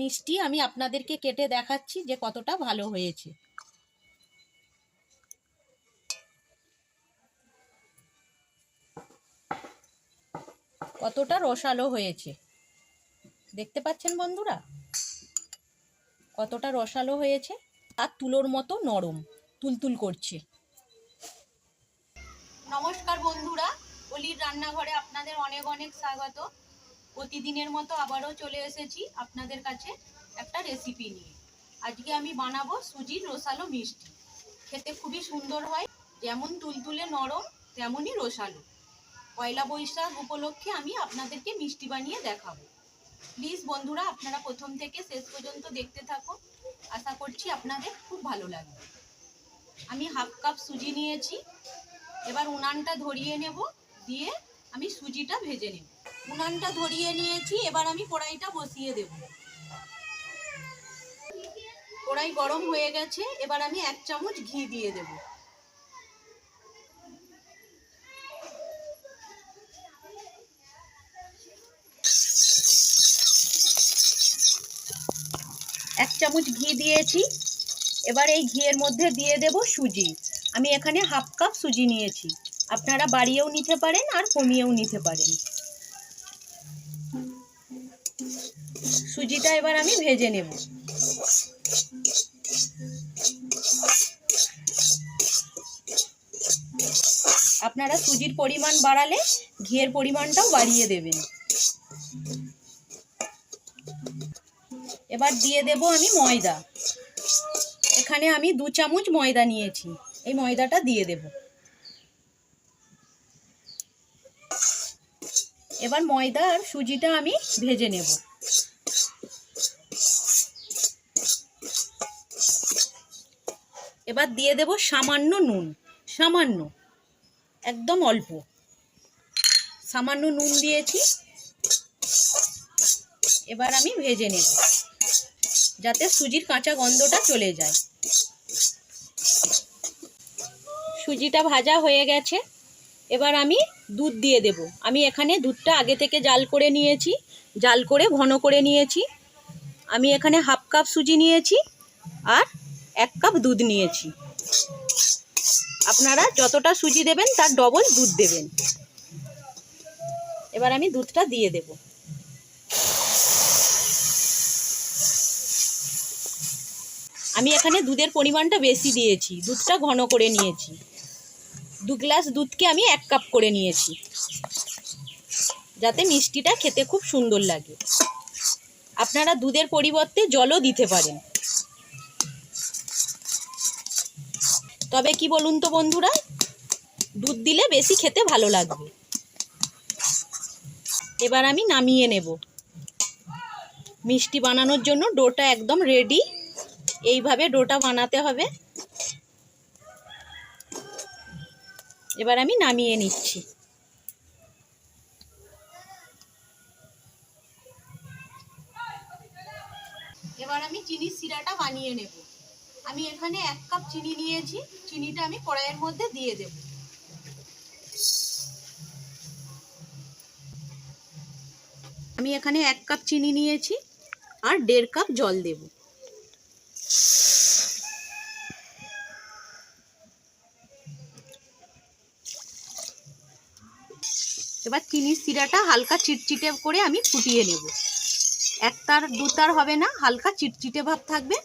মিষ্টি আমি আপনাদেরকে কেটে দেখাচ্ছি যে কতটা ভালো হয়েছে। কতটা রসালো হয়েছে। দেখতে পাচ্ছেন বন্ধুরা? কতটা রসালো হয়েছে। আর তুলোর মতো নরম, তুলতুল করছে। নমস্কার বন্ধুরা। অলির রান্নাঘরে আপনাদের অনেক অনেক স্বাগত। প্রতিদিনের মতো আবারও চলে এসেছি আপনাদের কাছে একটা রেসিপি নিয়ে। আজকে আমি বানাবো সুজির রসালো মিষ্টি। খেতে খুবই সুন্দর হয়, যেমন তুলতুলে নরম, তেমনই রসালো। পয়লা বৈশাখ উপলক্ষে আমি আপনাদেরকে মিষ্টি বানিয়ে দেখাবো। প্লিজ বন্ধুরা, আপনারা প্রথম থেকে শেষ পর্যন্ত দেখতে থাকুন। আশা করছি আপনাদের খুব ভালো লাগবে। আমি হাফ কাপ সুজি নিয়েছি। এবার উনানটা ধরিয়ে নেব, দিয়ে আমি সুজিটা ভেজে নেব। উনানটা ধরিয়ে নিয়েছি, এবার আমি কড়াইটা বসিয়ে দেব। কড়াই গরম হয়ে গেছে, এবার আমি এক চামচ ঘি দিয়ে দেব। এক চামচ ঘি দিয়েছি, এবার এই ঘিয়ের মধ্যে দিয়ে দেব সুজি। আমি এখানে হাফ কাপ সুজি নিয়েছি। আপনারা বাড়িয়েও নিতে পারেন আর কমিয়েও নিতে পারেন। সুজিটা এবার আমি ভেজে নেব। আপনারা সুজির পরিমাণ বাড়ালে ঘিয়ের পরিমাণটাও বাড়িয়ে দেবেন। এবার দিয়ে দেব আমি ময়দা। এখানে আমি দু চামচ ময়দা নিয়েছি। এই ময়দাটা দিয়ে দেব। এবার ময়দা আর সুজিটা আমি ভেজে নেব। এবার দিয়ে দেব সামান্য নুন, সামান্য, একদম অল্প। সামান্য নুন দিয়েছি। এবার আমি ভেজে নেব, যাতে সুজির কাঁচা গন্ধটা চলে যায়। সুজিটা ভাজা হয়ে গেছে। এবার আমি দুধ দিয়ে দেব। আমি এখানে দুধটা আগে থেকে জাল করে নিয়েছি, জাল করে ঘন করে নিয়েছি। আমি এখানে হাফ কাপ সুজি নিয়েছি, আর এক কাপ দুধ নিয়েছি। আপনারা যতটা সুজি দেবেন, তার ডবল দুধ দেবেন। এবার আমি দুধটা দিয়ে দেবো। আমি এখানে দুধের পরিমাণটা বেশি দিয়েছি। দুধটা ঘন করে নিয়েছি। দু গ্লাস দুধকে আমি এক কাপ করে নিয়েছি। যাতে মিষ্টিটা খেতে খুব সুন্দর লাগে। আপনারা দুধের পরিবর্তে জলও দিতে পারেন। তবে কি বলুন তো বন্ধুরা? দুধ দিলে বেশি খেতে ভালো লাগবে। এবার আমি নামিয়ে নেব। মিষ্টি বানানোর জন্য ডোটা একদম রেডি এইভাবে ডোটা বানাতে হবে। এবার আমি নামিয়ে নিচ্ছি। এবার আমি চিনির সিরাটা বানিয়ে নেব। আমি এখানে এক কাপ চিনি নিয়েছি। চিনিটা আমি কড়াইয়ের মধ্যে দিয়ে দেব। আমি এখানে এক কাপ চিনি নিয়েছি আর দেড় কাপ জল দেবো। এবার চিনির সিরাটা হালকা চিটচিটে করে আমি ফুটিয়ে নেব। একতার, দুতার হবে না, হালকা চিটচিটে ভাব থাকবে।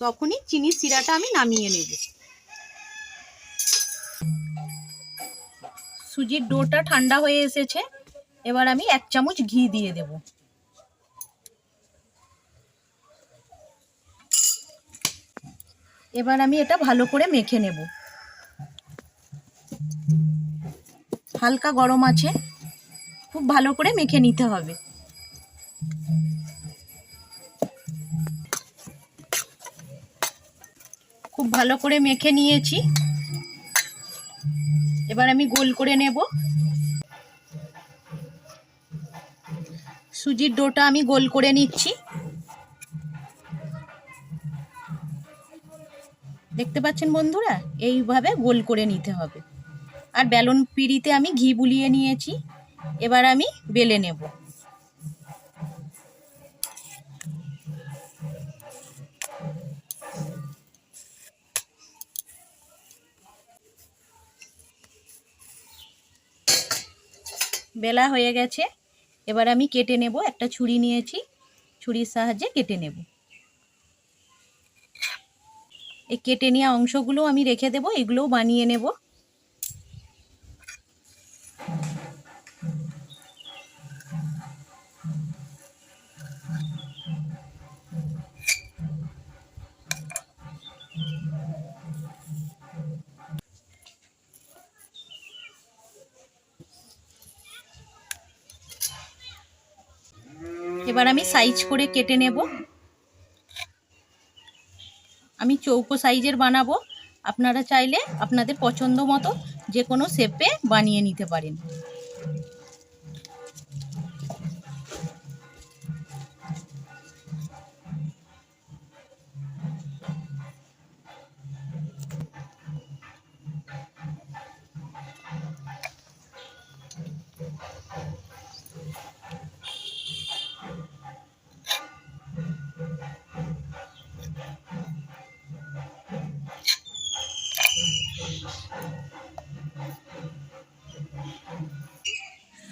তখনই চিনির সিরাটা আমি নামিয়ে নেব। সুজির ডোটা ঠান্ডা হয়ে এসেছে। এবার আমি এক চামচ ঘি দিয়ে দেব। এবার আমি এটা ভালো করে মেখে নেব। হালকা গরম আছে। খুব ভালো করে মেখে নিতে হবে। খুব ভালো করে মেখে নিয়েছি। এবার আমি গোল করে নেব। সুজির ডোটা আমি গোল করে নিচ্ছি। দেখতে পাচ্ছেন বন্ধুরা? এইভাবে গোল করে নিতে হবে। আর বেলুন পিড়িতে আমি ঘি বুলিয়ে নিয়েছি। এবার আমি বেলে নেব। বেলা হয়ে গেছে। এবার আমি কেটে নেব, একটা ছুরি নিয়েছি। ছুরির সাহায্যে কেটে নেব। এই কেটে নেওয়া অংশগুলো আমি রেখে দেব, এগুলোও বানিয়ে নেব। এবার আমি সাইজ করে কেটে নেব। আমি চৌকো সাইজের বানাবো। আপনারা চাইলে আপনাদের পছন্দ মতো যে কোনো শেপে বানিয়ে নিতে পারেন।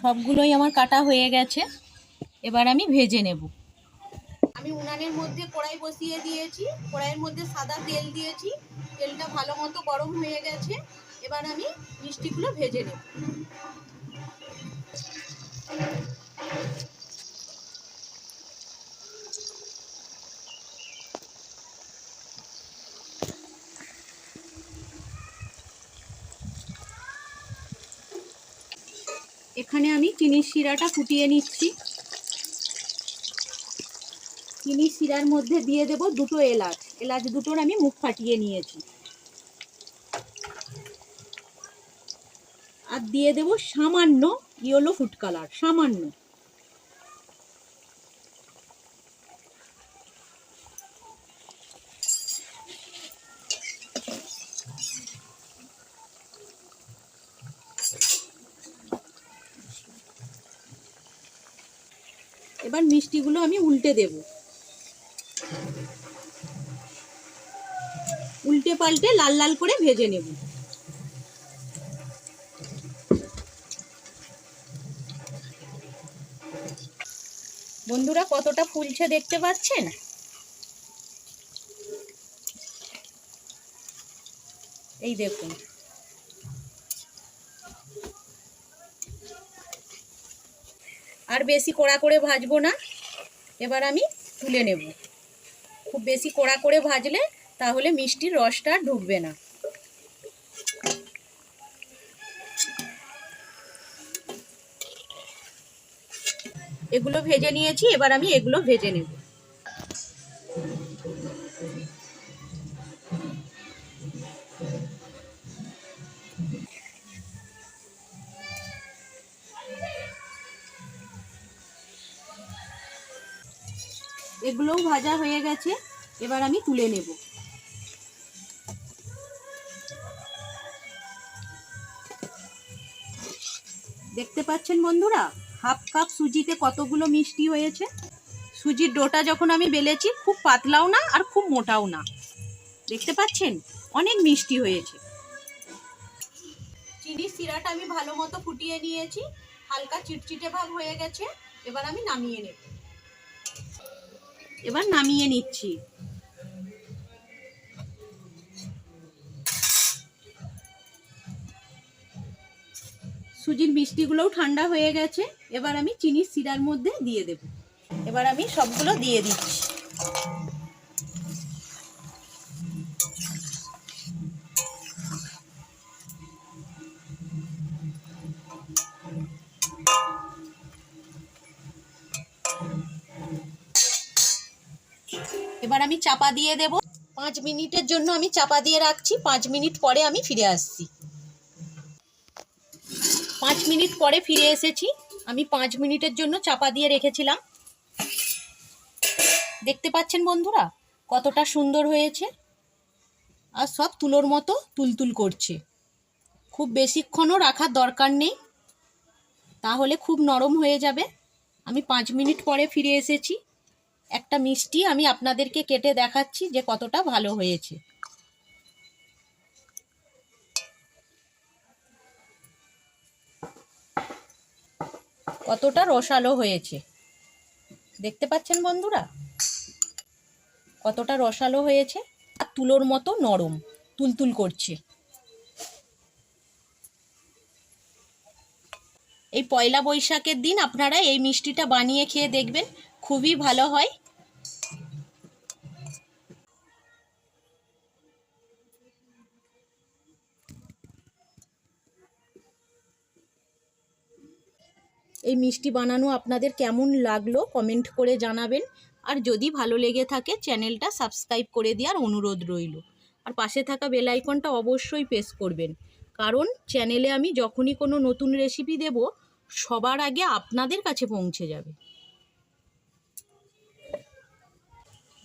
সবগুলোই আমার কাটা হয়ে গেছে। এবার আমি ভেজে নেব। আমি উনানের মধ্যে কড়াই বসিয়ে দিয়েছি। কড়াইয়ের মধ্যে সাদা তেল দিয়েছি। তেলটা ভালো মতো গরম হয়ে গেছে। এবার আমি মিষ্টিগুলো ভেজে নেব। এখানে আমি চিনির শিরাটা ফুটিয়ে নিচ্ছি। চিনির শিরার মধ্যে দিয়ে দেব দুটো এলাচ। এলাচ দুটোর আমি মুখ ফাটিয়ে নিয়েছি। আর দিয়ে দেব সামান্য ইয়েলো ফুড কালার, সামান্য। এবার মিষ্টিগুলো আমি উল্টে দেব। উল্টে পাল্টে লাল লাল করে ভেজে নেব। বন্ধুরা কতটা ফুলছে দেখতে পাচ্ছেন? এই দেখুন। আর বেশি কড়া করে ভাজবো না। এবার আমি তুলে নেব। খুব বেশি কড়া করে ভাজলে তাহলে মিষ্টির রসটা ঢুকবে না। এগুলো ভেজে নিয়েছি, এবার আমি এগুলো ভেজে নেব। এগুলোও ভাজা হয়ে গেছে, এবার আমি তুলে নেব। দেখতে পাচ্ছেন বন্ধুরা, হাফ কাপ সুজিতে কতগুলো মিষ্টি হয়েছে? সুজির ডোটা যখন আমি বেলেছি, খুব পাতলাও না আর খুব মোটাও না। দেখতে পাচ্ছেন? অনেক মিষ্টি হয়েছে। চিনির সিরাটা আমি ভালো মতো ফুটিয়ে নিয়েছি, হালকা চিটচিটে ভাব হয়ে গেছে, এবার আমি নামিয়ে নেব। এবার নামিয়ে নিচ্ছি। সুজির মিষ্টিগুলোও ঠান্ডা হয়ে গেছে। এবার আমি চিনির সিরার মধ্যে দিয়ে দেব। এবার আমি সবগুলো দিয়ে দিচ্ছি। চাপা দিয়ে দেব। পাঁচ মিনিটের জন্য আমি চাপা দিয়ে রাখছি। পাঁচ মিনিট পরে আমি ফিরে আসছি। পাঁচ মিনিট পরে ফিরে এসেছি। আমি পাঁচ মিনিটের জন্য চাপা দিয়ে রেখেছিলাম। দেখতে পাচ্ছেন বন্ধুরা, কতটা সুন্দর হয়েছে। আর সব তুলোর মতো তুলতুল করছে। খুব বেশিক্ষণও রাখার দরকার নেই। তাহলে খুব নরম হয়ে যাবে। আমি পাঁচ মিনিট পরে ফিরে এসেছি। একটা মিষ্টি আমি আপনাদেরকে কেটে দেখাচ্ছি যে কতটা ভালো হয়েছে। কতটা রসালো হয়েছে। দেখতে পাচ্ছেন বন্ধুরা? কতটা রসালো হয়েছে। আর তুলোর মতো নরম, তুলতুল করছে। এই পয়লা বৈশাখের দিন আপনারা এই মিষ্টিটা বানিয়ে খেয়ে দেখবেন। খুবই ভালো হয়। এই মিষ্টি বানানো আপনাদের কেমন লাগল কমেন্ট করে জানাবেন। আর যদি ভালো লেগে থাকে, চ্যানেলটা সাবস্ক্রাইব করে দেওয়ার অনুরোধ রইল। আর পাশে থাকা বেল আইকনটা অবশ্যই প্রেস করবেন। কারণ চ্যানেলে আমি যখনই কোনো নতুন রেসিপি দেব, সবার আগে আপনাদের কাছে পৌঁছে যাবে।